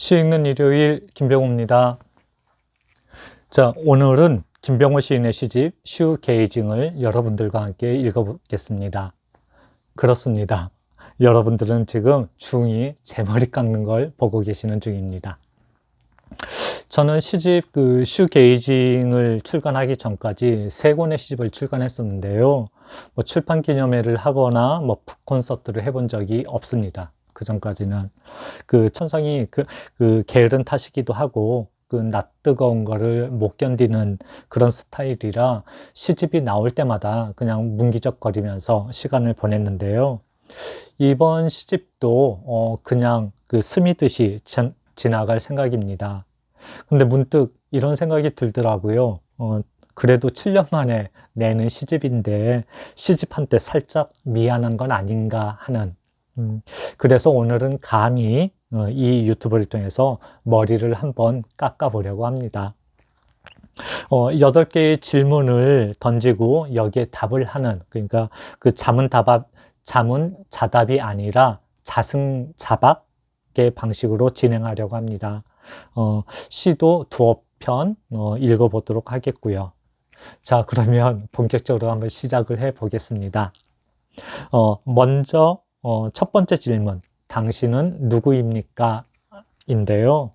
시 읽는 일요일 김병호입니다. 자, 오늘은 김병호 시인의 시집 슈 게이징을 여러분들과 함께 읽어보겠습니다. 그렇습니다. 여러분들은 지금 중이 제 머리 깎는 걸 보고 계시는 중입니다. 저는 시집 그 슈 게이징을 출간하기 전까지 세 권의 시집을 출간했었는데요. 뭐 출판 기념회를 하거나 뭐 콘서트를 해본 적이 없습니다. 그 전까지는 그 천상이 그, 그 게으른 탓이기도 하고 그 낯뜨거운 거를 못 견디는 그런 스타일이라 시집이 나올 때마다 그냥 문기적거리면서 시간을 보냈는데요. 이번 시집도 어 그냥 그 스미듯이 전, 지나갈 생각입니다. 근데 문득 이런 생각이 들더라고요. 어 그래도 7년 만에 내는 시집인데 시집한테 살짝 미안한 건 아닌가 하는 음, 그래서 오늘은 감히 어, 이 유튜브를 통해서 머리를 한번 깎아보려고 합니다. 어, 8개의 질문을 던지고 여기에 답을 하는, 그러니까 그 자문 답ab, 자문 자답이 아니라 자승 자박의 방식으로 진행하려고 합니다. 어, 시도 두어 편 어, 읽어보도록 하겠고요. 자, 그러면 본격적으로 한번 시작을 해 보겠습니다. 어, 먼저 어, 첫 번째 질문. 당신은 누구입니까? 인데요.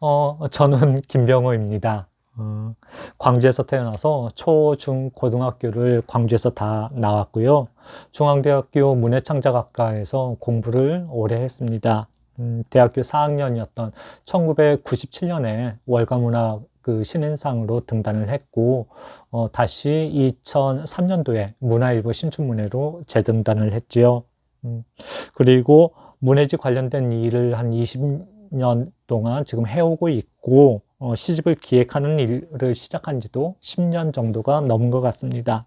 어, 저는 김병호입니다. 어, 광주에서 태어나서 초, 중, 고등학교를 광주에서 다 나왔고요. 중앙대학교 문해창작학과에서 공부를 오래 했습니다. 음, 대학교 4학년이었던 1997년에 월가문학 그 신인상으로 등단을 했고 어, 다시 2003년도에 문화일보 신춘문예로 재등단을 했지요. 음, 그리고 문해지 관련된 일을 한 20년 동안 지금 해오고 있고 어, 시집을 기획하는 일을 시작한 지도 10년 정도가 넘은 것 같습니다.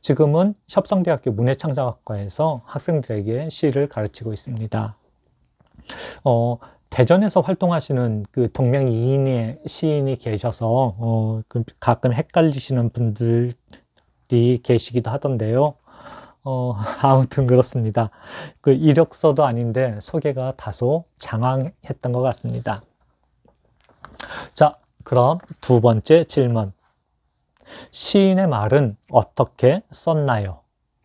지금은 협성대학교 문해창작학과에서 학생들에게 시를 가르치고 있습니다. 어, 대전에서 활동하시는 그 동명 이인의 시인이 계셔서 어, 그 가끔 헷갈리시는 분들이 계시기도 하던데요. 어, 아무튼 그렇습니다. 그 이력서도 아닌데 소개가 다소 장황했던 것 같습니다. 자, 그럼 두 번째 질문. 시인의 말은 어떻게 썼나요?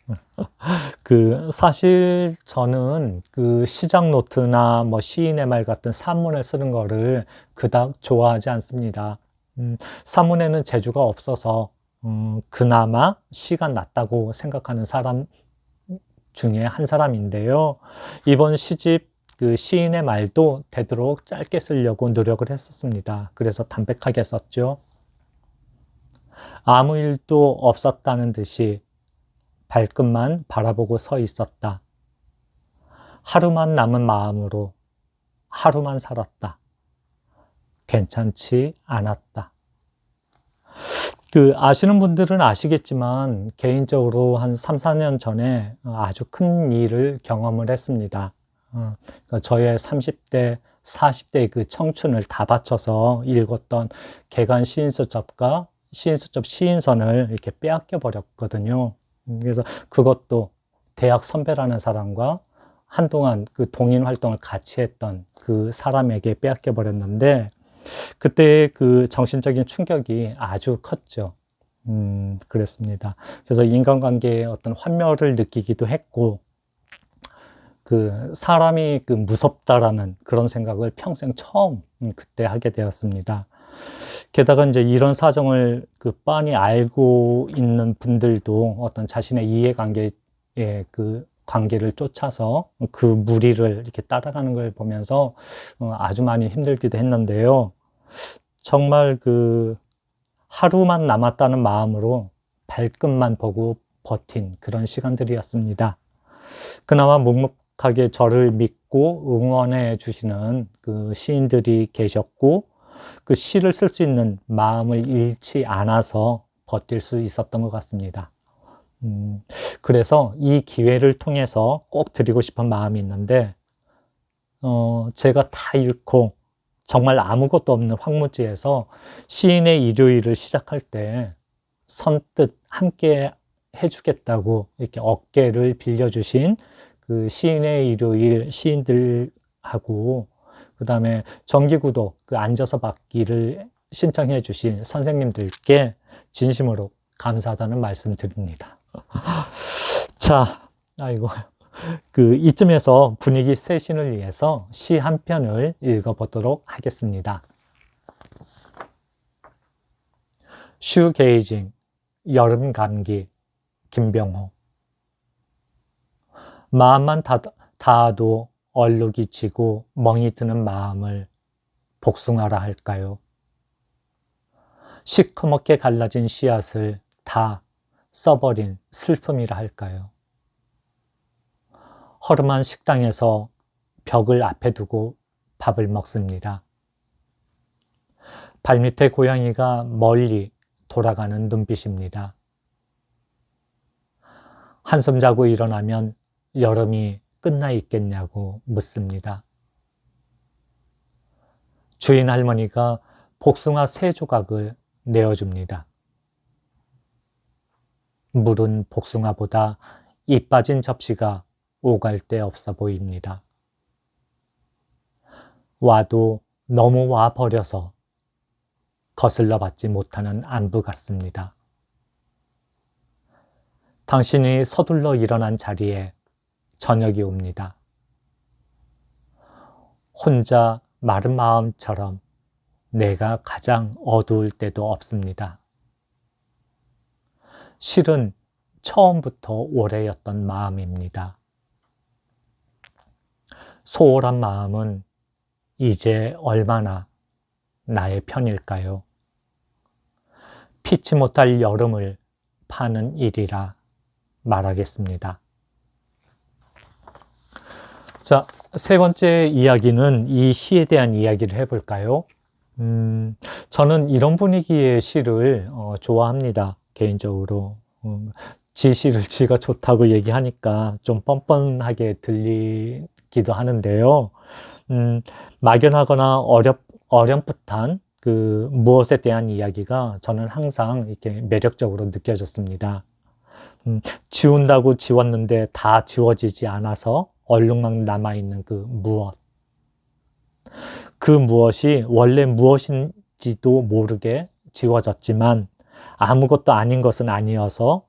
그 사실 저는 그 시작 노트나 뭐 시인의 말 같은 산문을 쓰는 거를 그닥 좋아하지 않습니다. 음, 산문에는 재주가 없어서 음, 그나마 시가 낫다고 생각하는 사람 중에 한 사람인데요. 이번 시집 그 시인의 말도 되도록 짧게 쓰려고 노력을 했었습니다. 그래서 담백하게 썼죠. 아무 일도 없었다는 듯이 발끝만 바라보고 서 있었다. 하루만 남은 마음으로 하루만 살았다. 괜찮지 않았다. 그 아시는 분들은 아시겠지만 개인적으로 한 3, 4년 전에 아주 큰 일을 경험을 했습니다. 어, 그러니까 저의 30대, 40대 그 청춘을 다 바쳐서 읽었던 개간 시인수첩과 시인수첩 시인선을 이렇게 빼앗겨 버렸거든요. 그래서 그것도 대학 선배라는 사람과 한동안 그 동인 활동을 같이 했던 그 사람에게 빼앗겨 버렸는데 그때 그 정신적인 충격이 아주 컸죠. 음, 그랬습니다. 그래서 인간관계에 어떤 환멸을 느끼기도 했고, 그 사람이 그 무섭다라는 그런 생각을 평생 처음 그때 하게 되었습니다. 게다가 이제 이런 사정을 그 빤히 알고 있는 분들도 어떤 자신의 이해관계에 그 관계를 쫓아서 그 무리를 이렇게 따라가는 걸 보면서 어, 아주 많이 힘들기도 했는데요. 정말 그 하루만 남았다는 마음으로 발끝만 보고 버틴 그런 시간들이었습니다. 그나마 묵묵하게 저를 믿고 응원해 주시는 그 시인들이 계셨고 그 시를 쓸 수 있는 마음을 잃지 않아서 버틸 수 있었던 것 같습니다. 음, 그래서 이 기회를 통해서 꼭 드리고 싶은 마음이 있는데, 어, 제가 다 잃고 정말 아무것도 없는 황무지에서 시인의 일요일을 시작할 때 선뜻 함께 해주겠다고 이렇게 어깨를 빌려주신 그 시인의 일요일 시인들하고 그 다음에 정기구독, 그 앉아서 받기를 신청해 주신 선생님들께 진심으로 감사하다는 말씀 드립니다. 자, 아이고. 그 이쯤에서 분위기 쇄신을 위해서 시 한 편을 읽어보도록 하겠습니다. 슈게이징, 여름 감기, 김병호. 마음만 다, 닿아도 얼룩이 지고 멍이 드는 마음을 복숭아라 할까요? 시커멓게 갈라진 씨앗을 다 써버린 슬픔이라 할까요? 허름한 식당에서 벽을 앞에 두고 밥을 먹습니다. 발밑에 고양이가 멀리 돌아가는 눈빛입니다. 한숨 자고 일어나면 여름이 끝나 있겠냐고 묻습니다. 주인 할머니가 복숭아 세 조각을 내어줍니다. 물은 복숭아보다 이 빠진 접시가 오갈 데 없어 보입니다. 와도 너무 와 버려서 거슬러 받지 못하는 안부 같습니다. 당신이 서둘러 일어난 자리에 저녁이 옵니다. 혼자 마른 마음처럼 내가 가장 어두울 때도 없습니다. 실은 처음부터 오래였던 마음입니다. 소홀한 마음은 이제 얼마나 나의 편일까요? 피치 못할 여름을 파는 일이라 말하겠습니다. 자, 세 번째 이야기는 이 시에 대한 이야기를 해볼까요? 음, 저는 이런 분위기의 시를 어, 좋아합니다. 개인적으로. 음, 지 시를 지가 좋다고 얘기하니까 좀 뻔뻔하게 들리, 기도 하는데요. 음, 막연하거나 어렵, 어렴풋한 그 무엇에 대한 이야기가 저는 항상 이렇게 매력적으로 느껴졌습니다. 음, 지운다고 지웠는데 다 지워지지 않아서 얼룩만 남아있는 그 무엇. 그 무엇이 원래 무엇인지도 모르게 지워졌지만 아무것도 아닌 것은 아니어서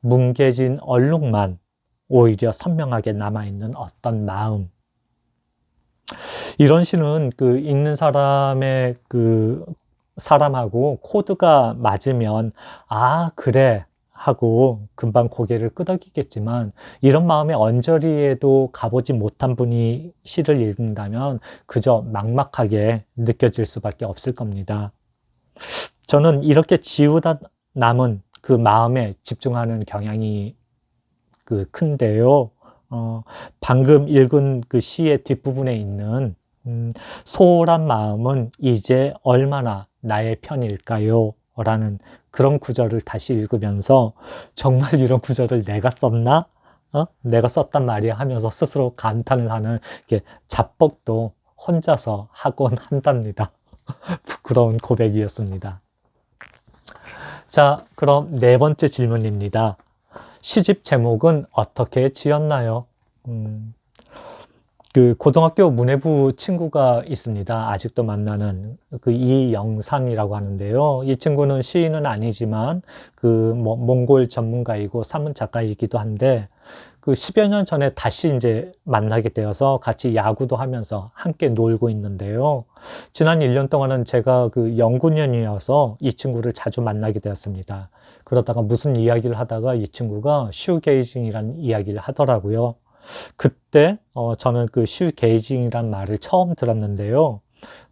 뭉개진 얼룩만 오히려 선명하게 남아있는 어떤 마음. 이런 시는 그 읽는 사람의 그 사람하고 코드가 맞으면 아, 그래. 하고 금방 고개를 끄덕이겠지만 이런 마음의 언저리에도 가보지 못한 분이 시를 읽는다면 그저 막막하게 느껴질 수밖에 없을 겁니다. 저는 이렇게 지우다 남은 그 마음에 집중하는 경향이 그 큰데요. 어, 방금 읽은 그 시의 뒷부분에 있는 음, 소홀한 마음은 이제 얼마나 나의 편일까요? 라는 그런 구절을 다시 읽으면서 정말 이런 구절을 내가 썼나? 어? 내가 썼단 말이야 하면서 스스로 감탄을 하는 이렇게 자뻑도 혼자서 하곤 한답니다. 부끄러운 고백이었습니다. 자, 그럼 네 번째 질문입니다. 시집 제목은 어떻게 지었나요? 음, 그 고등학교 문해부 친구가 있습니다. 아직도 만나는 그 이영상이라고 하는데요. 이 친구는 시인은 아니지만 그 뭐 몽골 전문가이고 산문 작가이기도 한데 그 10여 년 전에 다시 이제 만나게 되어서 같이 야구도 하면서 함께 놀고 있는데요. 지난 1년 동안은 제가 그 연구년이어서 이 친구를 자주 만나게 되었습니다. 그러다가 무슨 이야기를 하다가 이 친구가 슈게이징이라는 이야기를 하더라고요. 그때 어, 저는 그 슈게이징이란 말을 처음 들었는데요.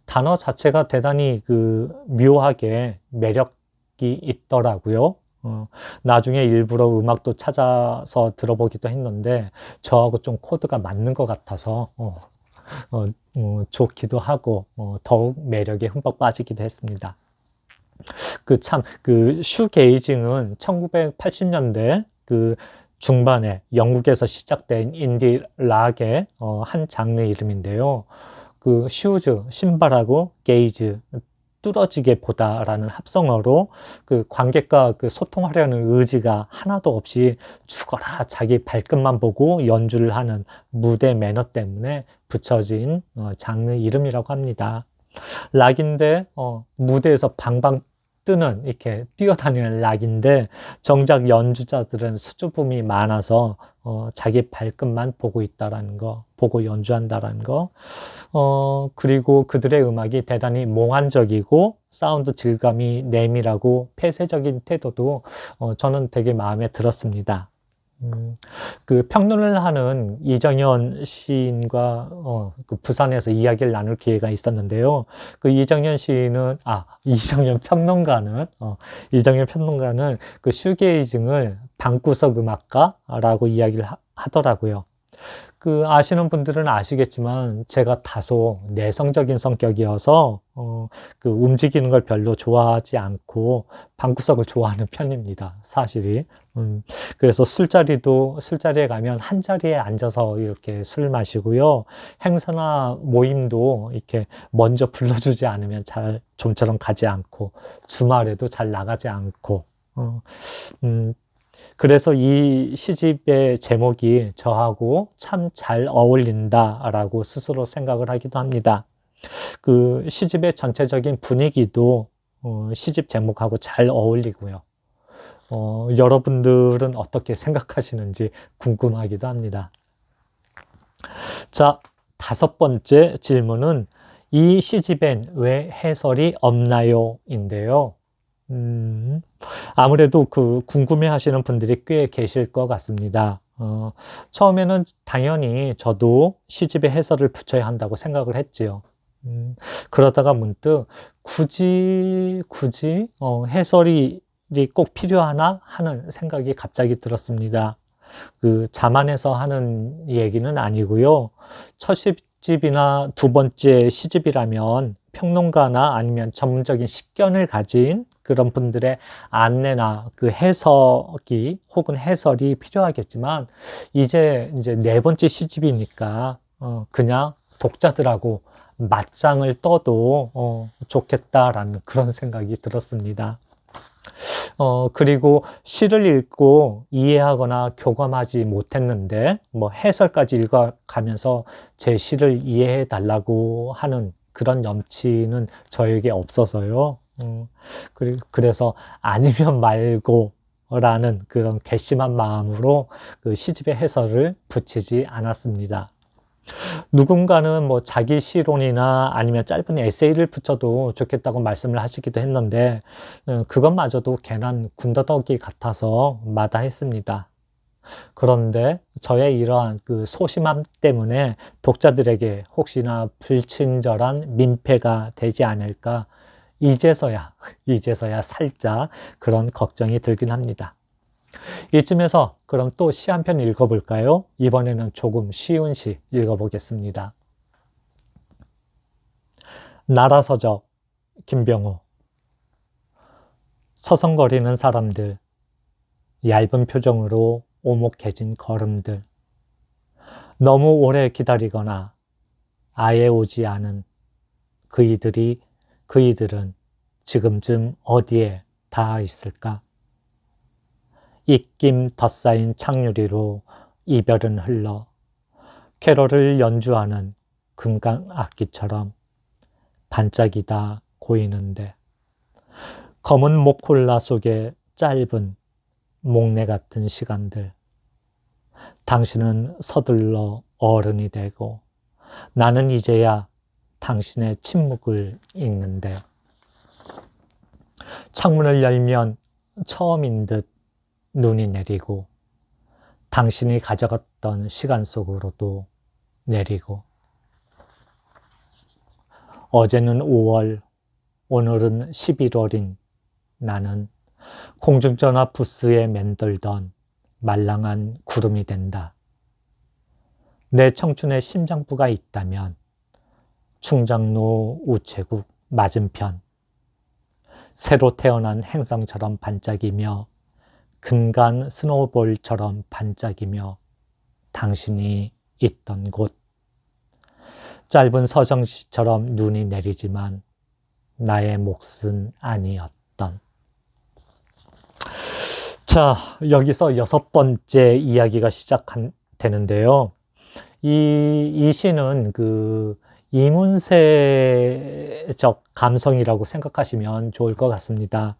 단어 자체가 대단히 그 묘하게 매력이 있더라고요. 어, 나중에 일부러 음악도 찾아서 들어보기도 했는데 저하고 좀 코드가 맞는 것 같아서 어, 어, 어 좋기도 하고 어, 더욱 매력에 흠뻑 빠지기도 했습니다. 그 참, 그 슈게이징은 1980년대 그 중반에 영국에서 시작된 인디 락의 어, 한 장르 이름인데요. 그 슈즈, 신발하고 게이즈 뚫어지게 보다라는 합성어로 그 관객과 그 소통하려는 의지가 하나도 없이 죽어라 자기 발끝만 보고 연주를 하는 무대 매너 때문에 붙여진 어, 장르 이름이라고 합니다. 락인데 어, 무대에서 방방 뜨는 이렇게 뛰어다니는 락인데 정작 연주자들은 수줍음이 많아서 어, 자기 발끝만 보고 있다라는 거, 보고 연주한다라는 거, 어, 그리고 그들의 음악이 대단히 몽환적이고 사운드 질감이 내밀하고 폐쇄적인 태도도 어, 저는 되게 마음에 들었습니다. 음, 그 평론을 하는 이정현 시인과 어, 그 부산에서 이야기를 나눌 기회가 있었는데요. 그 이정현 시인은 아 이정현 평론가는 어, 이정현 평론가는 그 슈게이징을 방구석 음악가라고 이야기를 하, 하더라고요. 그 아시는 분들은 아시겠지만 제가 다소 내성적인 성격이어서 어, 그 움직이는 걸 별로 좋아하지 않고 방구석을 좋아하는 편입니다. 사실이. 음, 그래서 술자리도 술자리에 가면 한 자리에 앉아서 이렇게 술 마시고요. 행사나 모임도 이렇게 먼저 불러주지 않으면 잘 좀처럼 가지 않고 주말에도 잘 나가지 않고 어, 음, 그래서 이 시집의 제목이 저하고 참 잘 어울린다라고 스스로 생각을 하기도 합니다. 그 시집의 전체적인 분위기도 어, 시집 제목하고 잘 어울리고요. 어, 여러분들은 어떻게 생각하시는지 궁금하기도 합니다. 자, 다섯 번째 질문은 이 시집엔 왜 해설이 없나요? 인데요. 음, 아무래도 그 궁금해 하시는 분들이 꽤 계실 것 같습니다. 어, 처음에는 당연히 저도 시집에 해설을 붙여야 한다고 생각을 했지요. 음, 그러다가 문득 굳이, 굳이, 어, 해설이 꼭 필요하나 하는 생각이 갑자기 들었습니다. 그 자만해서 하는 얘기는 아니고요. 첫 시집이나 두 번째 시집이라면 평론가나 아니면 전문적인 식견을 가진 그런 분들의 안내나 그 해석이 혹은 해설이 필요하겠지만 이제 이제 네 번째 시집이니까 어 그냥 독자들하고 맞짱을 떠도 어 좋겠다라는 그런 생각이 들었습니다. 어, 그리고 시를 읽고 이해하거나 교감하지 못했는데, 뭐 해설까지 읽어가면서 제 시를 이해해 달라고 하는 그런 염치는 저에게 없어서요. 음, 그래서 아니면 말고 라는 그런 괘씸한 마음으로 그 시집의 해설을 붙이지 않았습니다. 누군가는 뭐 자기 시론이나 아니면 짧은 에세이를 붙여도 좋겠다고 말씀을 하시기도 했는데 어, 그것마저도 괜한 군더더기 같아서 마다했습니다. 그런데 저의 이러한 그 소심함 때문에 독자들에게 혹시나 불친절한 민폐가 되지 않을까 이제서야, 이제서야 살짝 그런 걱정이 들긴 합니다. 이쯤에서 그럼 또 시 한 편 읽어볼까요? 이번에는 조금 쉬운 시 읽어보겠습니다. 나라서적 김병호 서성거리는 사람들 얇은 표정으로 오목해진 걸음들 너무 오래 기다리거나 아예 오지 않은 그이들이 그 이들은 지금쯤 어디에 닿아 있을까? 입김 덧쌓인 창유리로 이별은 흘러 캐롤을 연주하는 금강 악기처럼 반짝이다 고이는데 검은 목콜라 속에 짧은 목내 같은 시간들 당신은 서둘러 어른이 되고 나는 이제야 당신의 침묵을 읽는데 창문을 열면 처음인 듯 눈이 내리고 당신이 가져갔던 시간 속으로도 내리고 어제는 5월, 오늘은 11월인 나는 공중전화 부스에 맴돌던 말랑한 구름이 된다. 내 청춘의 심장부가 있다면 충장로 우체국 맞은편 새로 태어난 행성처럼 반짝이며 금간 스노볼처럼 반짝이며 당신이 있던 곳 짧은 서정시처럼 눈이 내리지만 나의 몫은 아니었던. 자, 여기서 여섯 번째 이야기가 시작되는데요. 이, 이 시는 그 이문세적 감성이라고 생각하시면 좋을 것 같습니다.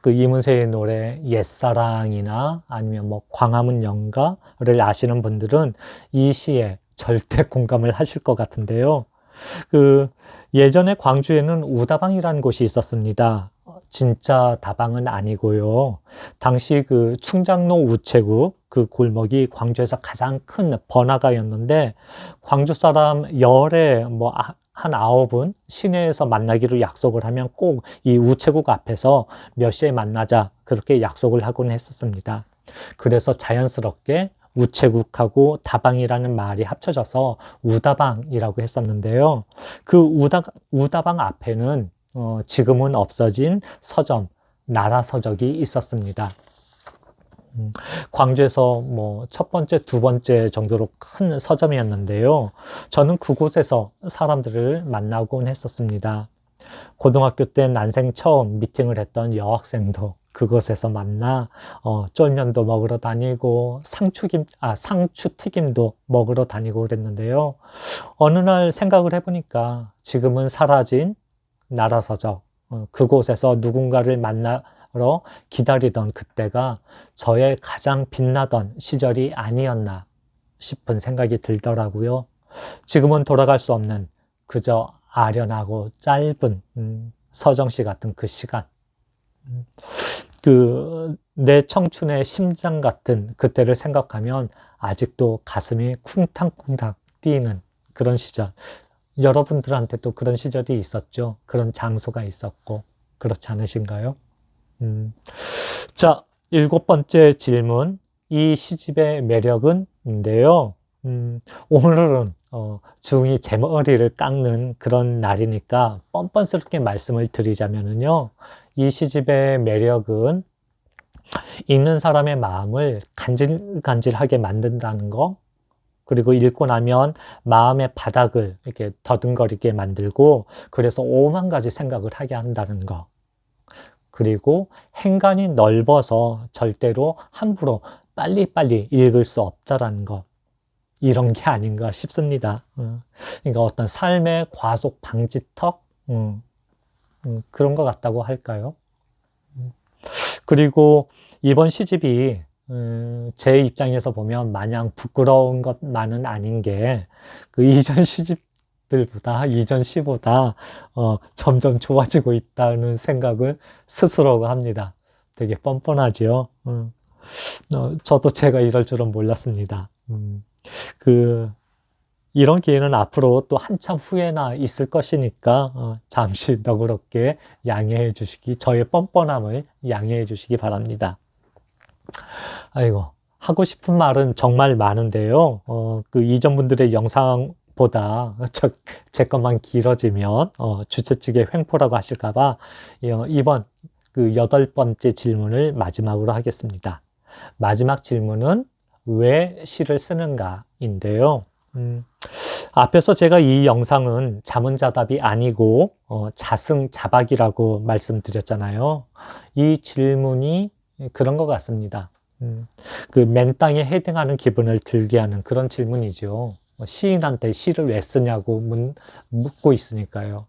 그 이문세의 노래 옛사랑이나 아니면 뭐 광화문 연가를 아시는 분들은 이 시에 절대 공감을 하실 것 같은데요. 그 예전에 광주에는 우다방이라는 곳이 있었습니다. 진짜 다방은 아니고요. 당시 그 충장로 우체국 그 골목이 광주에서 가장 큰 번화가였는데 광주 사람 열에 뭐한 아홉은 시내에서 만나기로 약속을 하면 꼭 이 우체국 앞에서 몇 시에 만나자 그렇게 약속을 하곤 했었습니다. 그래서 자연스럽게 우체국하고 다방이라는 말이 합쳐져서 우다방이라고 했었는데요. 그 우다, 우다방 앞에는 어, 지금은 없어진 서점, 나라 서적이 있었습니다. 음, 광주에서 뭐 첫 번째, 두 번째 정도로 큰 서점이었는데요. 저는 그곳에서 사람들을 만나곤 했었습니다. 고등학교 때 난생 처음 미팅을 했던 여학생도 그곳에서 만나 어, 쫄면도 먹으러 다니고 상추김 아 상추 튀김도 먹으러 다니고 그랬는데요. 어느 날 생각을 해보니까 지금은 사라진 나라서적 어, 그곳에서 누군가를 만나러 기다리던 그때가 저의 가장 빛나던 시절이 아니었나 싶은 생각이 들더라고요. 지금은 돌아갈 수 없는 그저 아련하고 짧은 음, 서정시 같은 그 시간. 음, 그내 청춘의 심장 같은 그때를 생각하면 아직도 가슴이 쿵탕쿵탕 뛰는 그런 시절. 여러분들한테도 그런 시절이 있었죠. 그런 장소가 있었고 그렇지 않으신가요? 음. 자, 일곱 번째 질문. 이 시집의 매력은? 인데요. 음, 오늘은 어, 중이 제 머리를 깎는 그런 날이니까 뻔뻔스럽게 말씀을 드리자면요. 이 시집의 매력은 읽는 사람의 마음을 간질간질하게 만든다는 거, 그리고 읽고 나면 마음의 바닥을 이렇게 더듬거리게 만들고, 그래서 오만 가지 생각을 하게 한다는 거. 그리고 행간이 넓어서 절대로 함부로 빨리빨리 읽을 수 없다라는 것. 이런 게 아닌가 싶습니다. 어. 그러니까 어떤 삶의 과속 방지턱 그런 것 같다고 할까요? 음. 그리고 이번 시집이 제 입장에서 보면 마냥 부끄러운 것만은 아닌 게 그 이전 시집들보다 이전 시보다 어, 점점 좋아지고 있다는 생각을 스스로 합니다. 되게 뻔뻔하지요. 어, 저도 제가 이럴 줄은 몰랐습니다. 음. 그 이런 기회는 앞으로 또 한참 후에나 있을 것이니까 어, 잠시 너그럽게 양해해 주시기 저의 뻔뻔함을 양해해 주시기 바랍니다. 아이고 하고 싶은 말은 정말 많은데요. 어, 그 이전 분들의 영상 보다 저, 제 것만 길어지면 어, 주최 측의 횡포라고 하실까봐 어, 이번 그 여덟 번째 질문을 마지막으로 하겠습니다. 마지막 질문은 왜 시를 쓰는가인데요. 음, 앞에서 제가 이 영상은 자문자답이 아니고 어, 자승자박이라고 말씀드렸잖아요. 이 질문이 그런 것 같습니다. 음, 그 맨땅에 헤딩하는 기분을 들게 하는 그런 질문이죠. 뭐 시인한테 시를 왜 쓰냐고 문, 묻고 있으니까요.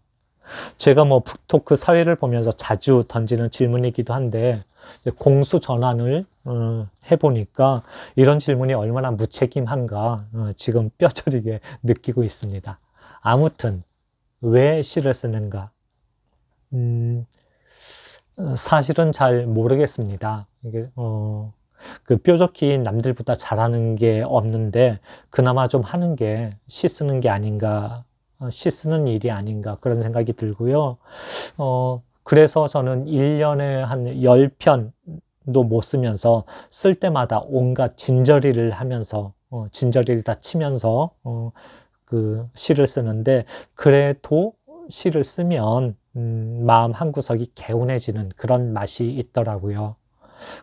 제가 뭐 북토크 사회를 보면서 자주 던지는 질문이기도 한데 공수 전환을 어, 해보니까 이런 질문이 얼마나 무책임한가 어, 지금 뼈저리게 느끼고 있습니다. 아무튼 왜 시를 쓰는가? 음, 사실은 잘 모르겠습니다. 이게 어, 그 뾰족히 남들보다 잘하는 게 없는데 그나마 좀 하는 게 시 쓰는 게 아닌가, 어, 시 쓰는 일이 아닌가 그런 생각이 들고요. 어, 그래서 저는 1년에 한 10편도 못 쓰면서 쓸 때마다 온갖 진저리를 하면서 어, 진저리를 다 치면서 어, 그 시를 쓰는데 그래도 시를 쓰면 음, 마음 한 구석이 개운해지는 그런 맛이 있더라고요.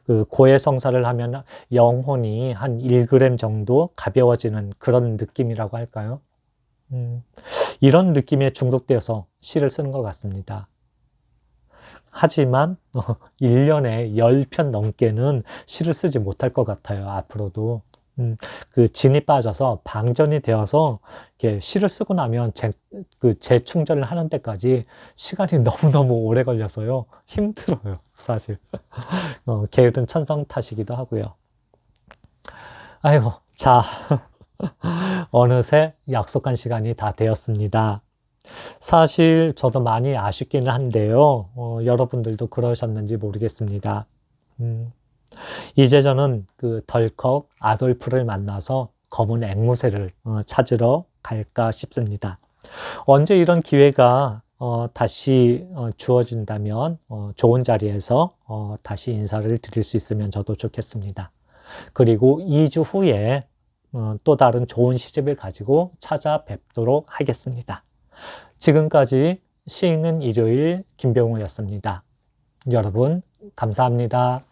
그 고해성사를 하면 영혼이 한 1g 정도 가벼워지는 그런 느낌이라고 할까요? 음, 이런 느낌에 중독되어서 시를 쓰는 것 같습니다. 하지만 어, 1년에 10편 넘게는 시를 쓰지 못할 것 같아요. 앞으로도. 음, 그 진이 빠져서 방전이 되어서 이렇게 시를 쓰고 나면 재, 그 재충전을 하는 데까지 시간이 너무너무 오래 걸려서요. 힘들어요. 사실. 어, 게으른 천성 탓이기도 하고요. 아이고, 자. 어느새 약속한 시간이 다 되었습니다. 사실 저도 많이 아쉽기는 한데요. 어, 여러분들도 그러셨는지 모르겠습니다. 음, 이제 저는 그 덜컥 아돌프를 만나서 검은 앵무새를 어, 찾으러 갈까 싶습니다. 언제 이런 기회가 어, 다시 어, 주어진다면 어, 좋은 자리에서 어, 다시 인사를 드릴 수 있으면 저도 좋겠습니다. 그리고 2주 후에 어, 또 다른 좋은 시집을 가지고 찾아뵙도록 하겠습니다. 지금까지 시 읽는 일요일 김병우였습니다. 여러분, 감사합니다.